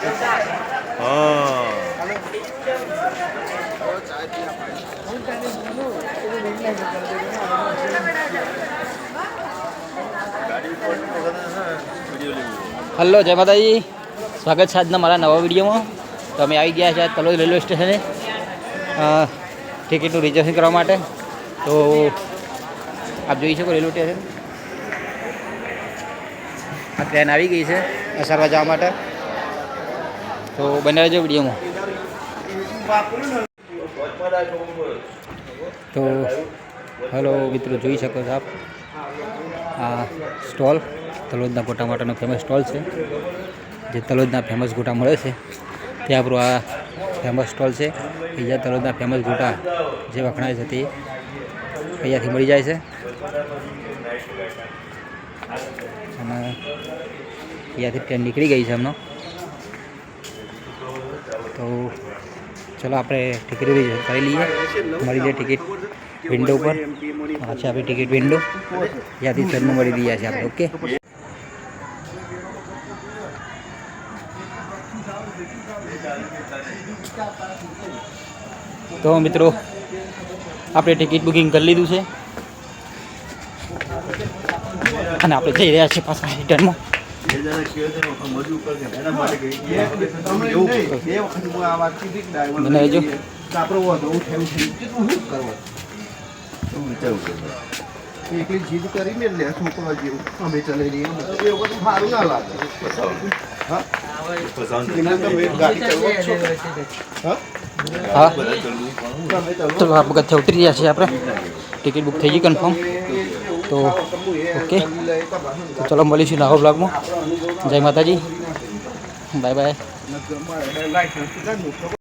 Hello જય માતાજી. સ્વાગત છે આજના મારા નવા વિડીયોમાં. તો અમે આવી ગયા છે તલોદ રેલવે સ્ટેશને. ટિકિટનું રિઝર્વેશન કરવા માટે. તો આપ જોઈ શકો રેલવે સ્ટેશન. આ ટ્રેન આવી ગઈ છે અસારવા જવા માટે. તો બને રહેજો વિડીયોમાં. તો હલો મિત્રો, જોઈ શકો છો આપ. આ સ્ટોલ, તલોદના ગોટા માટેનો ફેમસ સ્ટોલ છે. જે તલોદના ફેમસ ગોટા મળે છે. તે આપણું આ ફેમસ સ્ટોલ છે. બીજા તલોદના ફેમસ ગોટા જે વખણાય છે તે અહીંયાથી મળી જાય છે. અને અહીંયાથી ટ્રેન નીકળી ગઈ છે એમનો તો ચલો આપણે ટિકિટ કરી લઈએ. મળી જાય ટિકિટ વિન્ડો ઉપર. છે આપણી ટિકિટ વિન્ડો. ત્યાંથી સરનું મળી રહ્યા છે આપણે. ઓકે? તો મિત્રો, આપણે ટિકિટ બુકિંગ કરી લીધું છે. અને આપણે જઈ રહ્યા છીએ પાછા રિટર્નમાં. મને રહેજો એકલી જીદ કરીને લે છોકરા જેવું. અમે ચલાવી લઈએ એ વખત સારું ના લાગે. હા? તો તમે ગાડી ચલાવો જ છો? હા? હા. તમે ચલાવો ચલો આ પગથિયા ઉતરી રહ્યા છીએ આપણે. ટિકિટ બુક થઈ ગઈ કન્ફર્મ તો ઓકે. તો ચલો મળીશું નવા બ્લોગમાં. જય માતાજી. Bye bye.